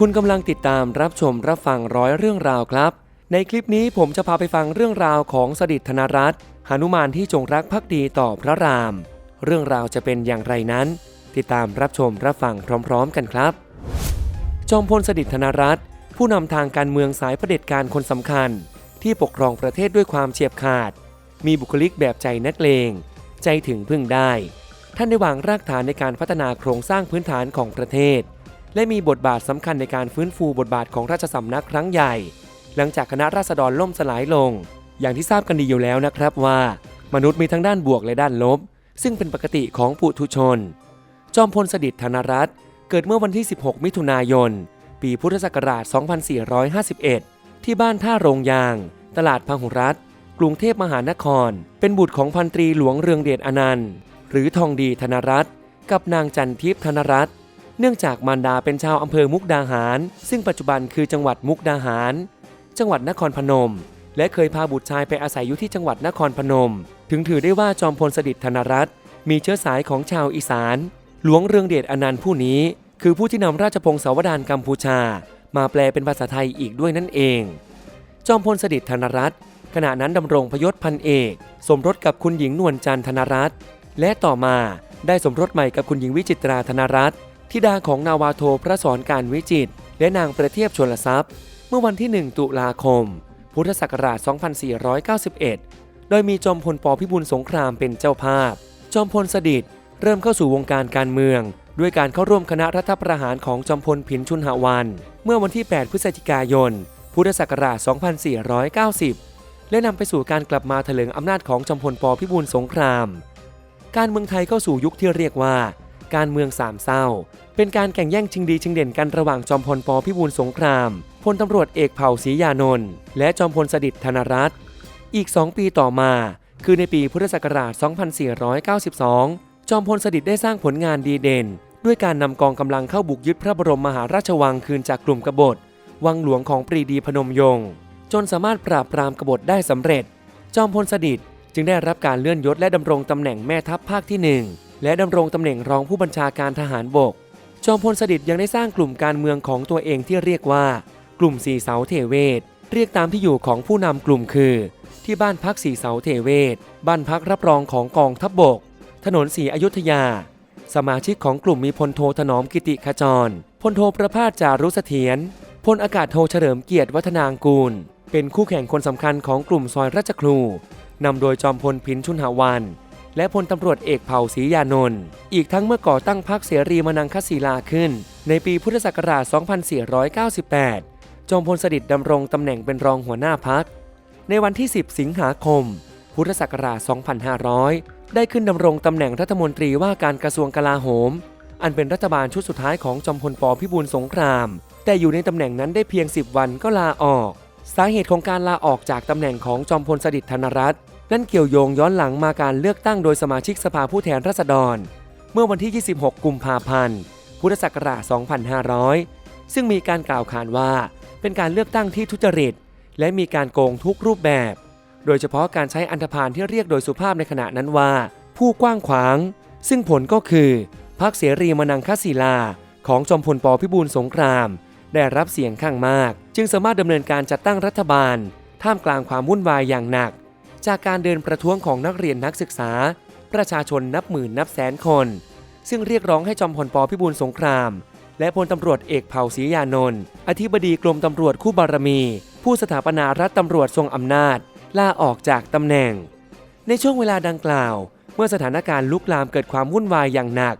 คุณกำลังติดตามรับชมรับฟังร้อยเรื่องราวครับ ในคลิปนี้ผมจะพาไปฟังเรื่องราวของสดิษธนรัตน์หนุมานที่จงรักภักดีต่อพระราม เรื่องราวจะเป็นอย่างไรนั้น ติดตามรับชมรับฟังพร้อม ๆ กันครับ จอมพลสดิ์ธนรัตน์ผู้นำทางการเมืองสายพระเด็จการคนสำคัญ ที่ปกครองประเทศด้วยความเฉียบขาด มีบุคลิกแบบใจนักเลง ใจถึงพึ่งได้ ท่านได้วางรากฐานในการพัฒนาโครงสร้างพื้นฐานของประเทศ และมีบทบาทสำคัญในการฟื้นฟูบทบาทของราชสำนักครั้งใหญ่ หลังจากคณะราษฎรล่มสลายลง อย่างที่ทราบกันดีอยู่แล้วนะครับว่า มนุษย์มีทั้งด้านบวกและด้านลบ ซึ่งเป็นปกติของปุถุชน จอมพลสฤษดิ์ธนรัตน์เกิดเมื่อวันที่ 16 มิถุนายน ปีพุทธศักราช 2451 ที่บ้านท่าโรงยาง ตลาดพหุรัตกรุงเทพมหานคร เป็นบุตรของพันตรีหลวงเรืองเดชอนันต์ หรือทองดีธนรัตน์กับนางจันทิพย์ธนรัตน์ เนื่องจากมารดาเป็นชาวอำเภอมุกดาหาร ซึ่งปัจจุบันคือจังหวัดมุกดาหาร จังหวัดนครพนม และเคยพาบุตรชายไปอาศัยอยู่ที่จังหวัดนครพนม ถึงถือได้ว่าจอมพลสฤษดิ์ธนรัตน์มีเชื้อสายของชาวอีสาน หลวงเรืองเดชอนันต์ผู้นี้ คือผู้ที่นำราชพงศาวดารกัมพูชา มาแปลเป็นภาษาไทยอีกด้วยนั่นเอง จอมพลสฤษดิ์ธนรัตน์ขณะนั้นดำรงพยศพันเอก สมรสกับคุณหญิงนวลจันทร์ธนรัตน์และต่อมาได้สมรสใหม่กับคุณหญิงวิจิตราธนรัตน์ ธิดาของนาวาโทพระสอนการวิจิต และนางประเทียบชลทรัพย์ เมื่อวันที่ 1 ตุลาคม พุทธศักราช 2491 โดยมีจอมพลปพิบูลสงครามเป็นเจ้าภาพ จอมพลสฤษดิ์เริ่มเข้าสู่วงการการเมือง ด้วยการเข้าร่วมคณะรัฐประหารของจอมพลผินชุนหวัน เมื่อวันที่ 8 พฤศจิกายน พุทธศักราช 2490 และนำไปสู่การกลับมาเถลิงอำนาจของจอมพลปพิบูลสงคราม การเมืองไทยเข้าสู่ยุคที่เรียกว่า การเมืองสามเศร้า เป็นการแข่งแย่งชิงดีชิงเด่นกันระหว่างจอมพลปพิบูลสงครามพลตำรวจเอกเผ่าศรียานนท์และจอมพลสฤษดิ์ธนรัตน์อีก 2 ปีต่อมา คือในปีพุทธศักราช 2492 จอมพลสฤษดิ์ได้สร้างผลงานดีเด่น ด้วยการนำกองกำลังเข้าบุกยึดพระบรมมหาราชวังคืนจากกลุ่มกบฏ วังหลวงของปรีดีพนมยงค์จนสามารถปราบปรามกบฏได้สำเร็จ จอมพลสฤษดิ์จึงได้รับการเลื่อนยศและดำรงตำแหน่งแม่ทัพภาคที่ 1 และดำรงตำแหน่งรองผู้บัญชาการทหารบก จอมพลสฤษดิ์ยังได้สร้างกลุ่มการเมืองของตัวเองที่เรียกว่า กลุ่มสีเสาเทเวศ เรียกตามที่อยู่ของผู้นำกลุ่มคือ ที่บ้านพักสีเสาเทเวศ บ้านพักรับรองของกองทัพบบก ถนนสีอยุธยา สมาชิกของกลุ่มมีพลโทถนอมกิติขจร พลโทประภาสจารุเสถียร พลอากาศโทเฉลิมเกียรติวัฒนางกูล เป็นคู่แข่งคนสำคัญของกลุ่มซอยราชครูนำโดยจอมพลพินชุนหาวัน และพลตำรวจเอกเผ่าศรียานนท์อีกทั้งเมื่อก่อตั้งพรรคเสรีมนังคศิลาขึ้น ในปีพุทธศักราช 2498 จอมพลสฤษดิ์ดำรงตำแหน่งเป็นรองหัวหน้าพรรคในวันที่ 10 สิงหาคม พุทธศักราช 2500 ได้ขึ้นดำรงตำแหน่งรัฐมนตรีว่าการกระทรวงกลาโหม อันเป็นรัฐบาลชุดสุดท้ายของจอมพลปพิบูลสงคราม แต่อยู่ในตำแหน่งนั้นได้เพียง 10 วันก็ลาออก สาเหตุของการลาออกจากตำแหน่งของจอมพลสฤษดิ์ธนรัตน์ นั่นเกี่ยวโยงย้อนหลังมาการเลือกตั้งโดยสมาชิกสภาผู้แทนราษฎร เมื่อวันที่ 26 กุมภาพันธ์ พุทธศักราช 2500 ซึ่งมีการกล่าวขานว่า เป็นการเลือกตั้งที่ทุจริต และมีการโกงทุกรูปแบบ โดยเฉพาะการใช้อันธพาลที่เรียกโดยสุภาพในขณะนั้นว่า ผู้กว้างขวาง ซึ่งผลก็คือพรรคเสรีมนังคศิลา ของจอมพลปพิบูลสงคราม ได้รับเสียงข้างมาก จึงสามารถดำเนินการจัดตั้งรัฐบาล ท่ามกลางความวุ่นวายอย่างหนัก จากการเดินประท้วงของนักเรียนนักศึกษา ประชาชนนับหมื่นนับแสนคน ซึ่งเรียกร้องให้จอมพลปพิบูลสงคราม และพลตำรวจเอกเผ่าศรียานนท์อธิบดีกรมตำรวจคู่บารมี ผู้สถาปนารัฐตำรวจทรงอำนาจลาออกจากตำแหน่ง ในช่วงเวลาดังกล่าว เมื่อสถานการณ์ลุกลามเกิดความวุ่นวายอย่างหนัก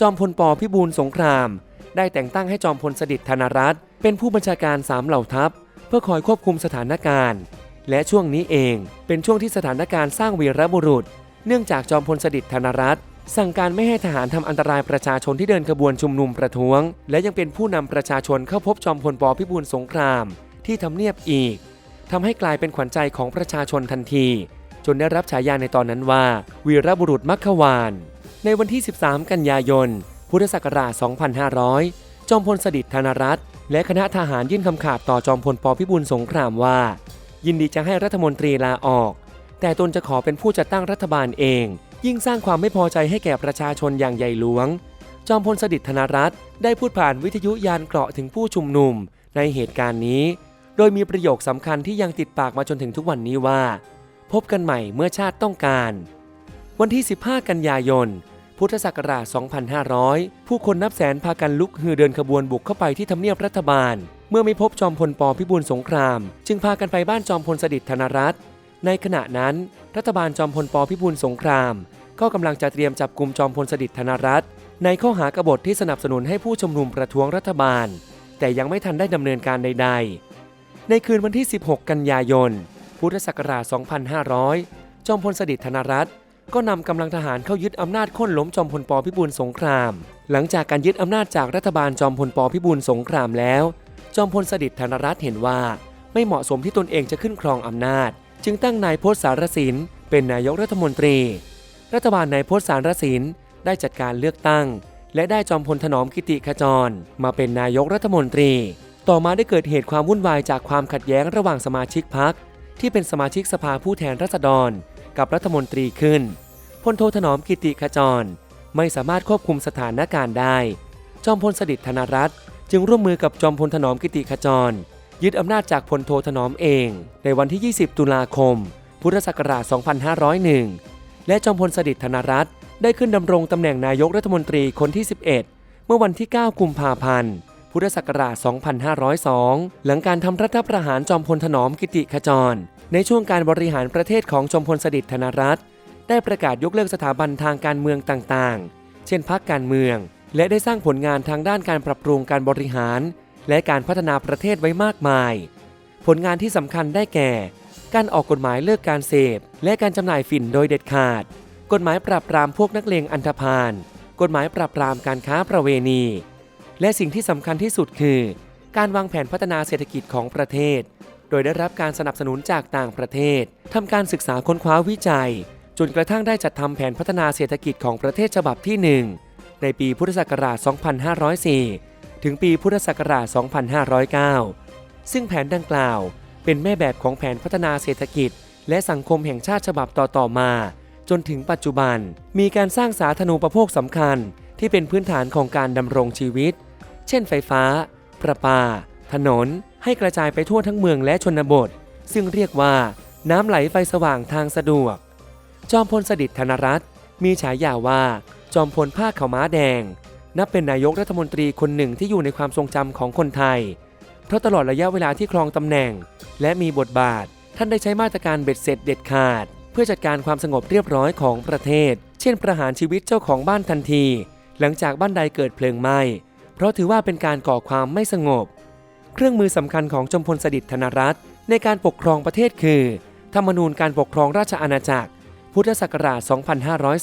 จอมพลปพิบูลสงคราม ได้แต่งตั้งให้จอมพลสฤษดิ์ธนรัตน์เป็นผู้บัญชาการสามเหล่าทัพ เพื่อคอยควบคุมสถานการณ์ และช่วงนี้เองเป็นช่วงที่สถานการณ์สร้างวีรบุรุษ เนื่องจากจอมพลสฤษดิ์ธนรัตน์สั่งการไม่ให้ทหารทำอันตรายประชาชนที่เดินขบวนชุมนุมประท้วง และยังเป็นผู้นำประชาชนเข้าพบจอมพลปพิบูลสงคราม ที่ทำเนียบอีกทำให้กลายเป็นขวัญใจของประชาชนทันที จนได้รับฉายาในตอนนั้นว่า วีรบุรุษมัคควาน ในวันที่ 13 กันยายน พุทธศักราช 2500 จอมพลสฤษดิ์ธนรัตน์และคณะทหารยื่นคำขาดต่อจอมพลปพิบูลสงครามว่า ยินดีจะให้รัฐมนตรีลาออก แต่ตนจะขอเป็นผู้จัดตั้งรัฐบาลเอง ยิ่งสร้างความไม่พอใจให้แก่ประชาชนอย่างใหญ่หลวง จอมพลสฤษดิ์ธนรัตน์ได้พูดผ่านวิทยุยานเกราะถึงผู้ชุมนุมในเหตุการณ์นี้ โดยมีประโยคสำคัญที่ยังติดปากมาจนถึงทุกวันนี้ว่า พบกันใหม่เมื่อชาติต้องการ วันที่ 15 กันยายนพุทธศักราช 2500 ผู้คนนับแสนพากันลุกฮือเดินขบวนบุกเข้าไปที่ทำเนียบรัฐบาล เมื่อไม่พบจอมพลปพิบูลสงคราม จึงพากันไปบ้านจอมพลสฤษดิ์ธนรัตน์ในขณะนั้น รัฐบาลจอมพลปพิบูลสงคราม ก็กำลังจะเตรียมจับกลุ่มจอมพลสฤษดิ์ธนรัตน์ในข้อหากบฏที่สนับสนุนให้ผู้ชุมนุมประท้วงรัฐบาล แต่ยังไม่ทันได้ดำเนินการใด ๆ ในคืนวันที่ 16 กันยายน พุทธศักราช 2500 จอมพลสฤษดิ์ธนรัตน์ก็นำกำลังทหารเข้ายึดอำนาจโค่นล้มจอมพลปพิบูลสงคราม หลังจากการยึดอำนาจจากรัฐบาลจอมพลปพิบูลสงครามแล้ว จอมพลสฤษดิ์ธนรัตน์เห็นว่า ไม่เหมาะสมที่ตนเองจะขึ้นครองอำนาจ จึงตั้งนายพจน์สารสินเป็นนายกรัฐมนตรี รัฐบาลนายพจน์สารสินได้จัดการเลือกตั้ง และได้จอมพลถนอมกิติขจร มาเป็นนายกรัฐมนตรี ต่อมาได้เกิดเหตุความวุ่นวายจากความขัดแย้งระหว่างสมาชิกพรรคที่เป็นสมาชิกสภาผู้แทนราษฎร กับรัฐมนตรีขึ้นพลโทถนอมกิติขจร ไม่สามารถควบคุมสถานการณ์ได้ จอมพลสฤษดิ์ธนรัตน์ จึงร่วมมือกับจอมพลถนอมกิติขจร ยึดอำนาจจากพลโทถนอมเอง ในวันที่ 20 ตุลาคม พุทธศักราช 2501 และจอมพลสฤษดิ์ธนรัตน์ได้ขึ้นดำรงตำแหน่งนายกรัฐมนตรีคนที่ 11 เมื่อวันที่ 9 กุมภาพันธ์ พุทธศักราช 2502 หลังการทำรัฐประหารจอมพลถนอมกิติขจร ในช่วงการบริหารประเทศของจอมพลสฤษดิ์ธนรัตน์ได้ประกาศยกเลิกสถาบันทางการเมืองต่างๆ เช่นพรรคการเมือง และได้สร้างผลงานทางด้านการปรับปรุงการบริหาร และการพัฒนาประเทศไว้มากมาย ผลงานที่สำคัญได้แก่ การออกกฎหมายเลิกการเสพ และการจำหน่ายฝิ่นโดยเด็ดขาด กฎหมายปราบปรามพวกนักเลงอันธพาล กฎหมายปราบปรามการค้าประเวณี และสิ่งที่สำคัญที่สุดคือ การวางแผนพัฒนาเศรษฐกิจของประเทศ โดยได้รับการสนับสนุนจากต่างประเทศทำการศึกษาค้นคว้าวิจัย จนกระทั่งได้จัดทำแผนพัฒนาเศรษฐกิจของประเทศฉบับที่ 1 ในปีพุทธศักราช 2504 ถึงปีพุทธศักราช 2509 ซึ่งแผนดังกล่าวเป็นแม่แบบของแผนพัฒนาเศรษฐกิจ และสังคมแห่งชาติฉบับต่อๆมา จนถึงปัจจุบัน มีการสร้างสาธารณูปโภคสำคัญที่เป็นพื้นฐานของการดำรงชีวิต เช่นไฟฟ้า ประปา ถนน ให้กระจายไปทั่วทั้งเมืองและชนบท ซึ่งเรียกว่า น้ำไหลไฟสว่างทางสะดวก จอมพลสฤษดิ์ธนรัตน์มีฉายาว่า จอมพลผ้าขาวม้าแดง นับเป็นนายกรัฐมนตรีคนหนึ่งที่อยู่ในความทรงจำของคนไทย เพราะตลอดระยะเวลาที่ครองตำแหน่ง และมีบทบาท ท่านได้ใช้มาตรการเบ็ดเสร็จเด็ดขาด เพื่อจัดการความสงบเรียบร้อยของประเทศ เช่น ประหารชีวิตเจ้าของบ้านทันที หลังจากบ้านใดเกิดเพลิงไหม้เพราะถือว่าเป็นการก่อความไม่สงบ เครื่องมือสำคัญของจอมพลสฤษดิ์ธนรัตน์ในการปกครองประเทศคือ ธรรมนูญการปกครองราชอาณาจักร พุทธศักราช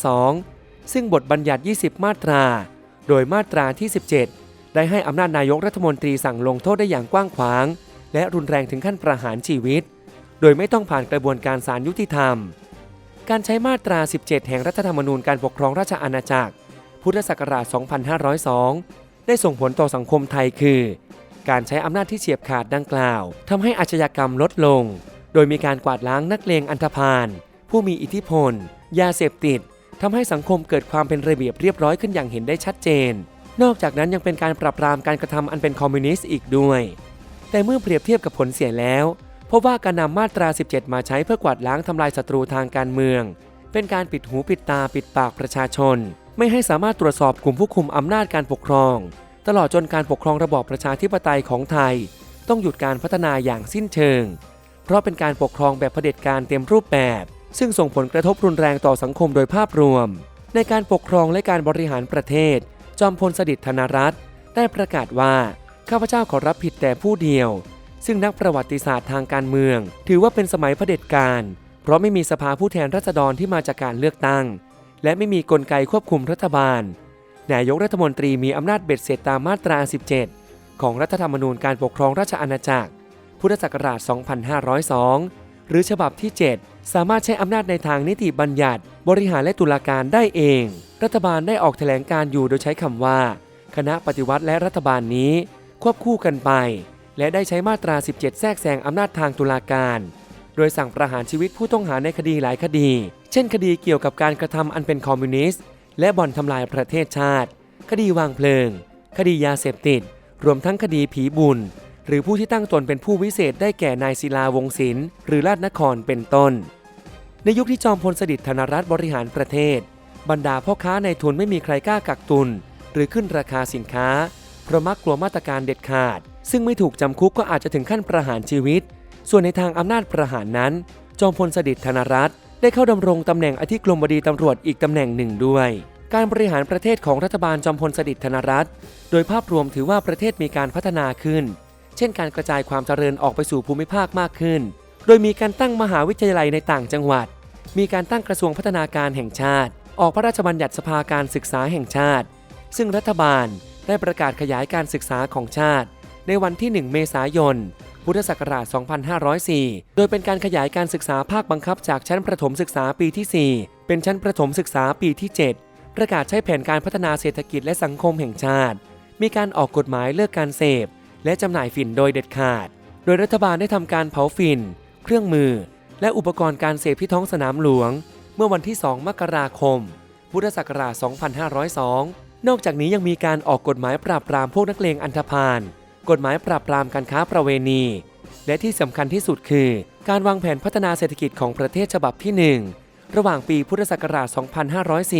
2502 ซึ่งบทบัญญัติ 20 มาตรา โดยมาตราที่ 17 ได้ให้อำนาจนายกรัฐมนตรีสั่งลงโทษได้อย่างกว้างขวาง และรุนแรงถึงขั้นประหารชีวิต โดยไม่ต้องผ่านกระบวนการศาลยุติธรรม การใช้มาตรา 17 แห่งรัฐธรรมนูญการปกครองราชอาณาจักร พุทธศักราช 2502 ได้ส่งผลต่อสังคมไทยคือ การใช้อำนาจที่เฉียบขาดดังกล่าวทำให้อาชญากรรมลดลง โดยมีการกวาดล้างนักเลงอันธพาลผู้มีอิทธิพล ยาเสพติด ทำให้สังคมเกิดความเป็นระเบียบเรียบร้อยขึ้นอย่างเห็นได้ชัดเจน นอกจากนั้นยังเป็นการปราบปรามการกระทำอันเป็นคอมมิวนิสต์อีกด้วย แต่เมื่อเปรียบเทียบกับผลเสียแล้วพบว่าการนำมาตรา 17 มาใช้เพื่อกวาดล้างทำลายศัตรูทางการเมือง เป็นการปิดหูปิดตาปิดปากประชาชน ไม่ให้สามารถตรวจสอบกลุ่มผู้คุมอำนาจการปกครอง ตลอดจนการปกครองระบอบประชาธิปไตยของไทย ต้องหยุดการพัฒนาอย่างสิ้นเชิง เพราะเป็นการปกครองแบบเผด็จการเต็มรูปแบบ ซึ่งส่งผลกระทบรุนแรงต่อสังคมโดยภาพรวม ในการปกครองและการบริหารประเทศ จอมพลสฤษดิ์ธนรัตน์ได้ประกาศว่า ข้าพเจ้าขอรับผิดแต่ผู้เดียว ซึ่งนักประวัติศาสตร์ทางการเมือง ถือว่าเป็นสมัยเผด็จการ เพราะไม่มีสภาผู้แทนราษฎรที่มาจากการเลือกตั้ง และไม่มีกลไกควบคุมรัฐบาล นายกรัฐมนตรีมีอำนาจเบ็ดเสร็จตามมาตรา 17 ของรัฐธรรมนูญการปกครองราชอาณาจักร พุทธศักราช 2502 หรือฉบับที่ 7 สามารถใช้อำนาจในทางนิติบัญญัติ บริหารและตุลาการได้เอง รัฐบาลได้ออกแถลงการอยู่โดยใช้คำว่า คณะปฏิวัติและรัฐบาลนี้ ควบคู่กันไป และได้ใช้มาตรา 17 แทรกแซงอำนาจทางตุลาการ โดยสั่งประหารชีวิตผู้ต้องหาในคดีหลายคดี เช่น คดีเกี่ยวกับการกระทำอันเป็นคอมมิวนิสต์และบ่อนทำลายประเทศชาติ คดีวางเพลิง คดียาเสพติด รวมทั้งคดีผีบุญ หรือผู้ที่ตั้งตนเป็นผู้วิเศษได้แก่นายศิลาวงศิลป์หรือลาดนครเป็นต้น ในยุคที่จอมพลสฤษดิ์ธนรัฐบริหารประเทศ บรรดาพ่อค้าในทุนไม่มีใครกล้ากักตุน หรือขึ้นราคาสินค้า เพราะมักกลัวมาตรการเด็ดขาด ซึ่งไม่ถูกจำคุกก็อาจจะถึงขั้นประหารชีวิต ส่วนในทางอำนาจประหารนั้น จอมพลสฤษดิ์ธนรัฐได้เข้าดำรงตำแหน่งอธิกรมบดีตำรวจอีกตำแหน่งหนึ่งด้วยการบริหารประเทศของรัฐบาลจอมพลสฤษดิ์ธนรัฐ โดยภาพรวมถือว่าประเทศมีการพัฒนาขึ้น เช่นการกระจายความเจริญออกไปสู่ภูมิภาคมากขึ้น โดยมีการตั้งมหาวิทยาลัยในต่างจังหวัด มีการตั้งกระทรวงพัฒนาการแห่งชาติ ออกพระราชบัญญัติสภาการศึกษาแห่งชาติ ซึ่งรัฐบาลได้ประกาศขยายการศึกษาของชาติ ในวันที่ 1 เมษายน พุทธศักราช 2504 โดยเป็นการขยายการศึกษาภาคบังคับจากชั้นประถมศึกษาปีที่ 4 เป็นชั้นประถมศึกษาปีที่ 7 ประกาศใช้แผนการพัฒนาเศรษฐกิจและสังคมแห่งชาติ มีการออกกฎหมายเลิกการเสพ และจำหน่ายฝิ่นโดยเด็ดขาด โดยรัฐบาลได้ทำการเผาฝิ่น เครื่องมือ และอุปกรณ์การเสพที่ท้องสนามหลวง เมื่อวันที่ 2 มกราคม พุทธศักราช 2502 นอกจากนี้ยังมีการออกกฎหมายปราบปรามพวกนักเลงอันธพาล กฎหมายปราบปรามการค้าประเวณี และที่สำคัญที่สุดคือ การวางแผนพัฒนาเศรษฐกิจของประเทศฉบับที่ 1 ระหว่างปีพุทธศักราช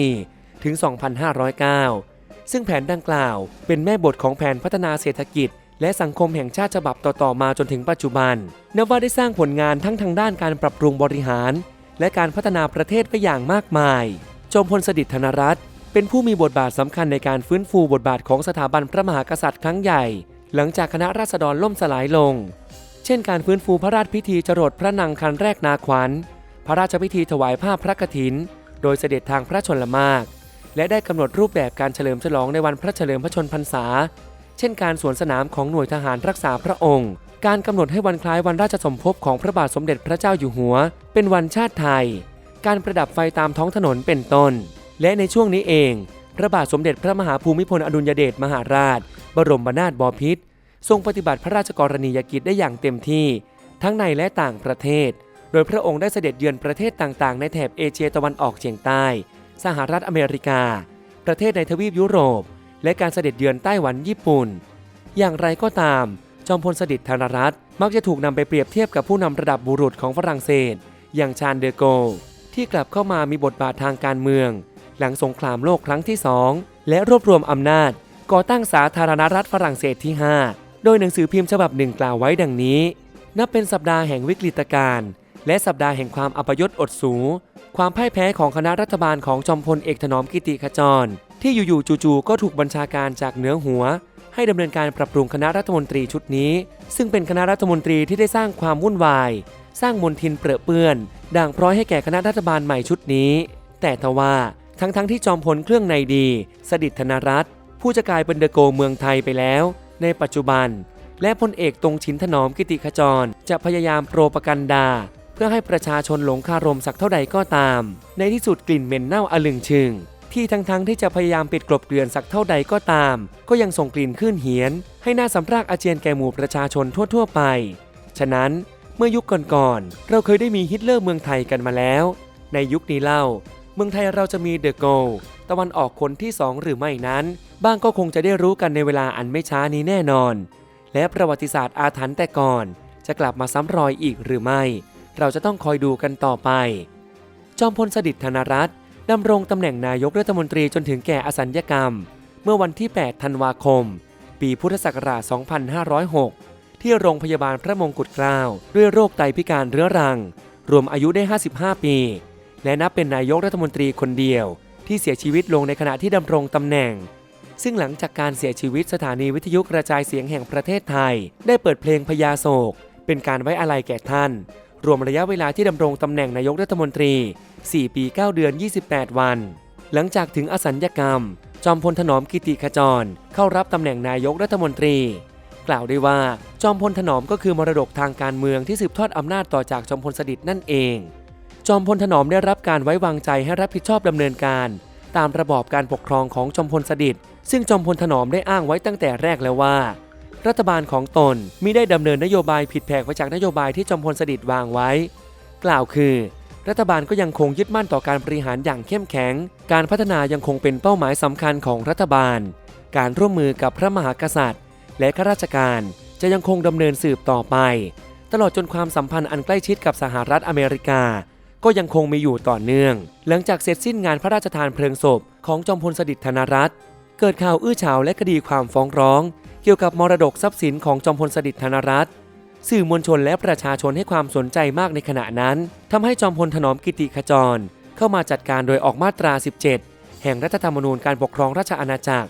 2504 ถึง 2509 ซึ่งแผนดังกล่าวเป็นแม่บทของแผนพัฒนาเศรษฐกิจ และสังคมแห่งชาติฉบับต่อๆมาจนถึงปัจจุบัน นับว่าได้สร้างผลงานทั้งทางด้านการปรับปรุงบริหาร และการพัฒนาประเทศไปอย่างมากมาย จอมพลสฤษดิ์ธนรัตน์เป็นผู้มีบทบาทสำคัญในการฟื้นฟูบทบาทของสถาบันพระมหากษัตริย์ครั้งใหญ่ หลังจากคณะราษฎรล่มสลายลง เช่น การฟื้นฟูพระราชพิธีจรดพระนางคันแรกนาขวัญ พระราชพิธีถวายผ้าพระกฐิน โดยเสด็จทางพระชนมาก และได้กำหนดรูปแบบการเฉลิมฉลองในวันพระเฉลิมพระชนพรรษา เช่นการสวนสนามของหน่วยทหารรักษาพระองค์ การกำหนดให้วันคล้ายวันราชสมภพของพระบาทสมเด็จพระเจ้าอยู่หัว เป็นวันชาติไทย การประดับไฟตามท้องถนนเป็นต้น และในช่วงนี้เอง พระบาทสมเด็จพระมหาภูมิพลอดุลยเดชมหาราช บรมนาถบพิตรทรงปฏิบัติพระราชกรณียกิจได้อย่างเต็มที่ ทั้งในและต่างประเทศ โดยพระองค์ได้เสด็จเยือนประเทศต่างๆ ในแถบเอเชียตะวันออกเฉียงใต้ สหรัฐอเมริกา ประเทศในทวีปยุโรป และการเสด็จเยือนไต้หวันญี่ปุ่น อย่างไรก็ตาม จอมพลสฤษดิ์ธนรัตน์มักจะถูกนำไปเปรียบเทียบกับผู้นำระดับบุรุษของฝรั่งเศส อย่างชาญเดอโก ที่กลับเข้ามามีบทบาททางการเมือง หลังสงครามโลกครั้งที่สองและรวบรวมอำนาจ ก่อตั้งสาธารณรัฐฝรั่งเศสที่ 5 โดยหนังสือพิมพ์ฉบับหนึ่งกล่าวไว้ดังนี้ นับเป็นสัปดาห์แห่งวิกฤตการณ์ และสัปดาห์แห่งความอัปยศอดสู ความพ่ายแพ้ของคณะรัฐบาลของจอมพลเอกถนอมกิติขจร ที่อยู่ๆจู่ๆก็ถูกบัญชาการจากเหนือหัว ให้ดำเนินการปรับปรุงคณะรัฐมนตรีชุดนี้ ซึ่งเป็นคณะรัฐมนตรีที่ได้สร้างความวุ่นวาย สร้างมลทินเปรอะเปื้อน ด่างพร้อยให้แก่คณะรัฐบาลใหม่ชุดนี้ แต่ทว่าทั้งๆทที่จอมพลเครื่องในดี สดิษฐนรัตน์ผู้จะกลายเป็นเดอะโกเมืองไทยไปแล้ว ในปัจจุบัน และพลเอกตรงชินถนอมกิติขจร จะพยายามโปรปกันดา เพื่อให้ประชาชนหลงคารมสักเท่าใดก็ตาม ในที่สุดกลิ่นเหม็นเน่าอลึงชึง ที่ทั้งๆที่จะพยายามปิดกลบเกลื่อนสักเท่าใดก็ตาม ก็ยังส่งกลิ่นขึ้นเหียน ให้หน่าสำรากอาเจียนแก่หมู่ประชาชนทั่วๆไป ฉะนั้นเมื่อยุคก่อนๆเราเคยได้มีฮิตเลอร์เมืองไทยกันมาแล้ว ในยุคนี้เล่า เมืองไทยเราจะมีเดอะโกลตะวันออกคนที่สองหรือไม่นั้น บ้างก็คงจะได้รู้กันในเวลาอันไม่ช้านี้แน่นอน และประวัติศาสตร์อาถรรพ์แต่ก่อน จะกลับมาซ้ำรอยอีกหรือไม่ เราจะต้องคอยดูกันต่อไป จอมพลสฤษดิ์ธนรัตน์ดำรงตำแหน่งนายกรัฐมนตรีจนถึงแก่อสัญญกรรม เมื่อวันที่ 8 ธันวาคม ปีพุทธศักราช 2506 ที่โรงพยาบาลพระมงกุฎเกล้าด้วยโรคไตพิการเรื้อรัง รวมอายุได้ 55 ปี และนับเป็นนายกรัฐมนตรีคนเดียว ที่เสียชีวิตลงในขณะที่ดำรงตำแหน่งซึ่งหลังจากการเสียชีวิตสถานีวิทยุกระจายเสียงแห่งประเทศไทย ได้เปิดเพลงพญาโศก เป็นการไว้อาลัยแก่ท่าน รวมระยะเวลาที่ดำรงตำแหน่งนายกรัฐมนตรี 4 ปี 9 เดือน 28 วัน หลังจากถึงอสัญญกรรม จอมพลถนอมกิติขจร เข้ารับตำแหน่งนายกรัฐมนตรี กล่าวได้ว่าจอมพลถนอมก็คือมรดกทางการเมืองที่สืบทอดอำนาจต่อจากจอมพลสฤษดิ์นั่นเอง จอมพลถนอมได้รับการไว้วางใจให้รับผิดชอบดำเนินการ ตามระบอบการปกครองของจอมพลสฤษดิ์ซึ่งจอมพลถนอมได้อ้างไว้ตั้งแต่แรกแล้วว่า รัฐบาลของตนมิได้ดำเนินนโยบายผิดแผกไปจากนโยบายที่จอมพลสฤษดิ์วางไว้ กล่าวคือ รัฐบาลก็ยังคงยึดมั่นต่อการบริหารอย่างเข้มแข็ง การพัฒนายังคงเป็นเป้าหมายสำคัญของรัฐบาล การร่วมมือกับพระมหากษัตริย์ และข้าราชการจะยังคงดำเนินสืบต่อไป ตลอดจนความสัมพันธ์อันใกล้ชิดกับสหรัฐอเมริกา ก็ยังคงมีอยู่ต่อเนื่อง หลังจากเสร็จสิ้นงานพระราชทานเพลิงศพ ของจอมพลสฤษดิ์ธนรัตน์เกิดข่าวอื้อฉาวและคดีความฟ้องร้อง กี่ยวกับมรดกทรัพย์สินของจอมพลสฤษดิ์ธนรัตน์สื่อมวลชนและประชาชนให้ความสนใจมากในขณะนั้นทำให้จอมพลถนอมกิติขจร เข้ามาจัดการโดยออกมาตรา 17 แห่งรัฐธรรมนูญการปกครองราชอาณาจักร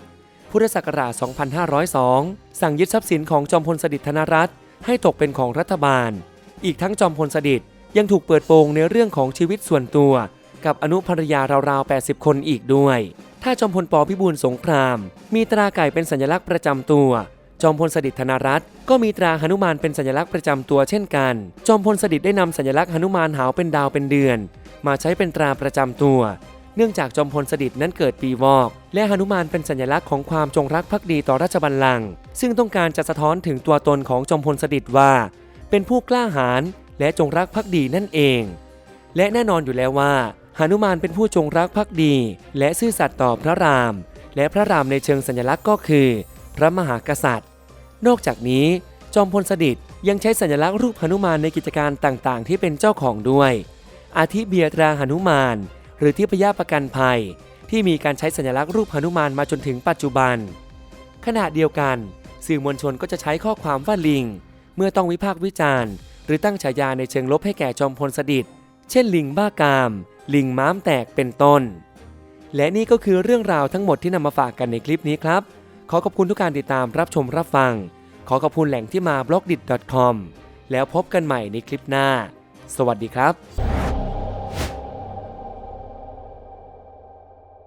พุทธศักราช 2502 สั่งยึดทรัพย์สินของจอมพลสฤษดิ์ธนรัตน์ให้ตกเป็นของรัฐบาล อีกทั้งจอมพลสฤษดิ์ยังถูกเปิดโปงในเรื่องของชีวิตส่วนตัว กับอนุภรรยาราวๆ 80 คนอีกด้วย ถ้าจอมพลปพิบูลสงคราม มีตราไก่เป็นสัญลักษณ์ประจำตัว จอมพลสฤษดิ์ธนรัตน์ก็มีตราหนุมานเป็นสัญลักษณ์ประจำตัวเช่นกัน จอมพลสฤษดิ์ได้นำสัญลักษณ์หนุมานหาวเป็นดาวเป็นเดือน มาใช้เป็นตราประจำตัว เนื่องจากจอมพลสฤษดิ์นั้นเกิดปีวอก และหนุมานเป็นสัญลักษณ์ของความจงรักภักดีต่อราชบัลลังก์ซึ่งต้องการจะสะท้อนถึงตัวตนของจอมพลสฤษดิ์ว่า เป็นผู้กล้าหาญและจงรักภักดีนั่นเอง และแน่นอนอยู่แล้วว่า หนุมานเป็นผู้จงรักภักดี และซื่อสัตย์ต่อพระราม และพระรามในเชิงสัญลักษณ์ก็คือ พระมหากษัตริย์ นอกจากนี้ จอมพลสฤษดิ์ยังใช้สัญลักษณ์รูปหนุมานในกิจการต่างๆ ที่เป็นเจ้าของด้วย อาทิเบียตราหนุมาน หรือที่พยาประกันภัย ที่มีการใช้สัญลักษณ์รูปหนุมานมาจนถึงปัจจุบัน ขณะเดียวกัน สื่อมวลชนก็จะใช้ข้อความว่าลิง เมื่อต้องวิพากษ์วิจารณ์ หรือตั้งฉายาในเชิงลบให้แก่จอมพลสฤษดิ์ เช่นลิงบ้ากาม ลิงม้ามแตกเป็นต้น และนี่ก็คือเรื่องราวทั้งหมดที่นำมาฝากกันในคลิปนี้ครับ ขอขอบคุณทุกการติดตามรับชมรับฟัง ขอขอบคุณแหล่งที่มา b l o g d i t c o m แล้วพบกันใหม่ในคลิปหน้า สวัสดีครับ